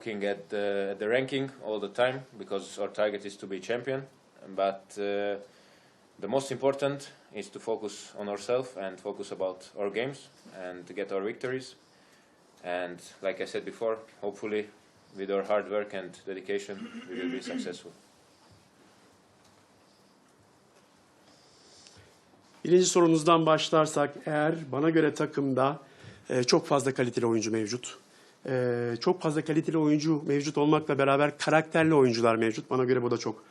looking at the, at the ranking all the time because our target is to be champion. But uh, the most important is to focus on ourselves and focus about our games and to get our victories. And like I said before, hopefully with our hard work and dedication, we will be successful. Birinci sorunuzdan başlarsak eğer bana göre takımda e, çok fazla kaliteli oyuncu mevcut. E, çok fazla kaliteli oyuncu mevcut olmakla beraber karakterli oyuncular mevcut. Bana göre bu da çok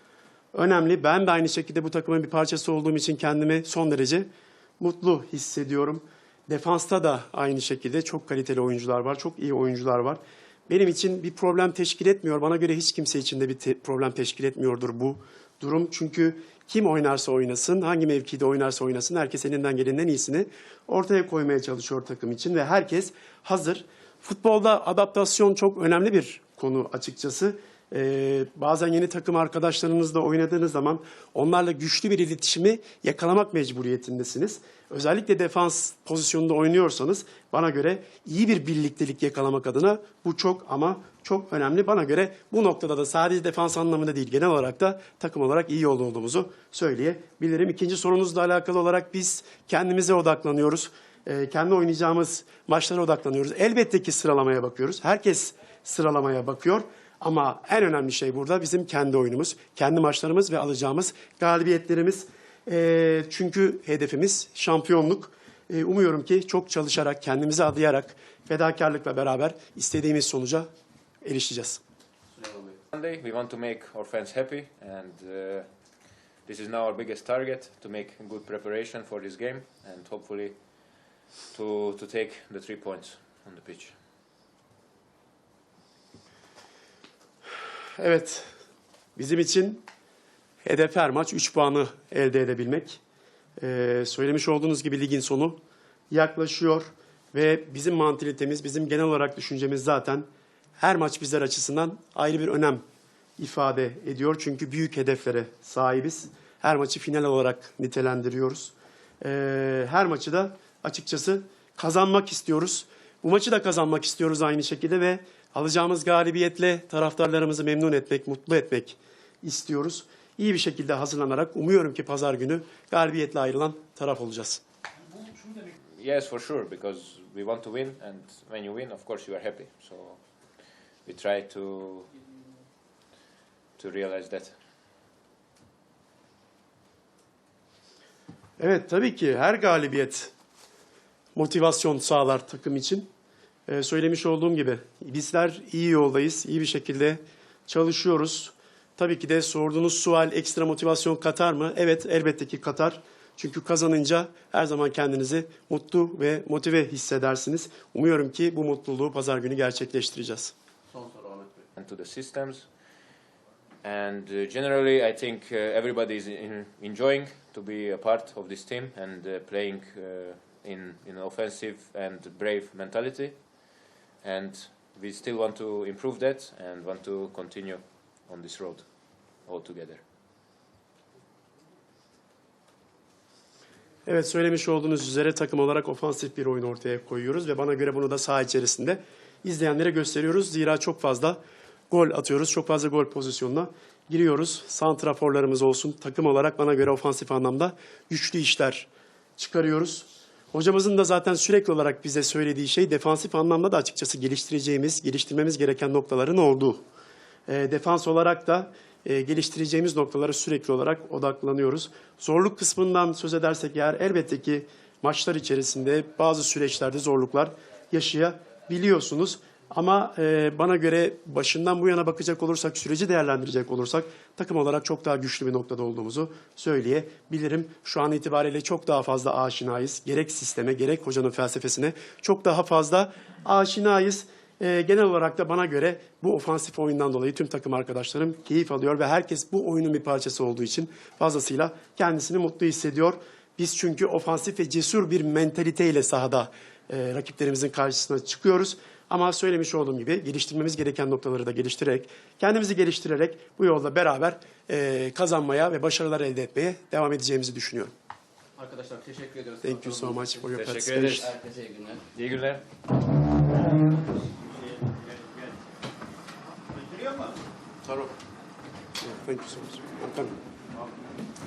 önemli. Ben de aynı şekilde bu takımın bir parçası olduğum için kendimi son derece mutlu hissediyorum. Defansta da aynı şekilde çok kaliteli oyuncular var, çok iyi oyuncular var. Benim için bir problem teşkil etmiyor. Bana göre hiç kimse için de bir te- problem teşkil etmiyordur bu durum. Çünkü kim oynarsa oynasın, hangi mevkide oynarsa oynasın herkes elinden gelenin en iyisini ortaya koymaya çalışıyor takım için ve herkes hazır. Futbolda adaptasyon çok önemli bir konu açıkçası. Ee, bazen yeni takım arkadaşlarınızla oynadığınız zaman onlarla güçlü bir iletişimi yakalamak mecburiyetindesiniz. Özellikle defans pozisyonunda oynuyorsanız bana göre iyi bir birliktelik yakalamak adına bu çok ama çok önemli. Bana göre bu noktada da sadece defans anlamında değil genel olarak da takım olarak iyi yolda olduğumuzu söyleyebilirim. İkinci sorunuzla alakalı olarak biz kendimize odaklanıyoruz. Ee, kendi oynayacağımız maçlara odaklanıyoruz. Elbette ki sıralamaya bakıyoruz. Herkes sıralamaya bakıyor. Ama en önemli şey burada bizim kendi oyunumuz, kendi maçlarımız ve alacağımız galibiyetlerimiz. Ee, çünkü hedefimiz şampiyonluk. Ee, umuyorum ki çok çalışarak, kendimizi adayarak, fedakarlıkla beraber istediğimiz sonuca erişeceğiz. Monday, we want to make our fans happy, and uh, this is now our biggest target to make good preparation for this game, and hopefully to to take the three points on the pitch. Evet, bizim için hedef her maç 3 puanı elde edebilmek. Ee, söylemiş olduğunuz gibi ligin sonu yaklaşıyor ve bizim mantalitemiz, bizim genel olarak düşüncemiz zaten her maç bizler açısından ayrı bir önem ifade ediyor. Çünkü büyük hedeflere sahibiz. Her maçı final olarak nitelendiriyoruz. Ee, her maçı da açıkçası kazanmak istiyoruz. Bu maçı da kazanmak istiyoruz aynı şekilde ve alacağımız galibiyetle taraftarlarımızı memnun etmek, mutlu etmek istiyoruz. İyi bir şekilde hazırlanarak umuyorum ki pazar günü galibiyetle ayrılan taraf olacağız. Yes, for sure, because we want to win, and when you win, of course, you are happy. So we try to to realize that. Evet tabii ki her galibiyet motivasyon sağlar takım için. Ee, söylemiş olduğum gibi bizler iyi yoldayız, iyi bir şekilde çalışıyoruz. Tabii ki de sorduğunuz sual ekstra motivasyon katar mı? Evet elbette ki katar. Çünkü kazanınca her zaman kendinizi mutlu ve motive hissedersiniz. Umuyorum ki bu mutluluğu pazar günü gerçekleştireceğiz. Son soru Ahmet Bey. and to the systems. And uh, generally, I think uh, everybody is in, enjoying to be a part of this team and uh, playing uh, in in offensive and brave mentality. And we still want to improve that and want to continue on this road all together. Evet söylemiş olduğunuz üzere takım olarak ofansif bir oyun ortaya koyuyoruz ve bana göre bunu da saha içerisinde izleyenlere gösteriyoruz. Zira çok fazla gol atıyoruz, çok fazla gol pozisyonuna giriyoruz. Santraforlarımız olsun takım olarak bana göre ofansif anlamda güçlü işler çıkarıyoruz. Hocamızın da zaten sürekli olarak bize söylediği şey defansif anlamda da açıkçası geliştireceğimiz, geliştirmemiz gereken noktaların olduğu. E, defans olarak da e, geliştireceğimiz noktalara sürekli olarak odaklanıyoruz. Zorluk kısmından söz edersek eğer elbette ki maçlar içerisinde bazı süreçlerde zorluklar yaşayabiliyorsunuz. Ama e, bana göre başından bu yana bakacak olursak, süreci değerlendirecek olursak takım olarak çok daha güçlü bir noktada olduğumuzu söyleyebilirim. Şu an itibariyle çok daha fazla aşinayız. Gerek sisteme, gerek hocanın felsefesine çok daha fazla aşinayız. Ee, genel olarak da bana göre bu ofansif oyundan dolayı tüm takım arkadaşlarım keyif alıyor ve herkes bu oyunun bir parçası olduğu için fazlasıyla kendisini mutlu hissediyor. Biz çünkü ofansif ve cesur bir mentaliteyle sahada e, rakiplerimizin karşısına çıkıyoruz. Ama söylemiş olduğum gibi geliştirmemiz gereken noktaları da geliştirerek, kendimizi geliştirerek bu yolda beraber e, kazanmaya ve başarılar elde etmeye devam edeceğimizi düşünüyorum. Arkadaşlar teşekkür ediyoruz. Thank you so much for your Teşekkür participation. ederiz. Herkese iyi günler. İyi günler. Thank you so much. I'm coming.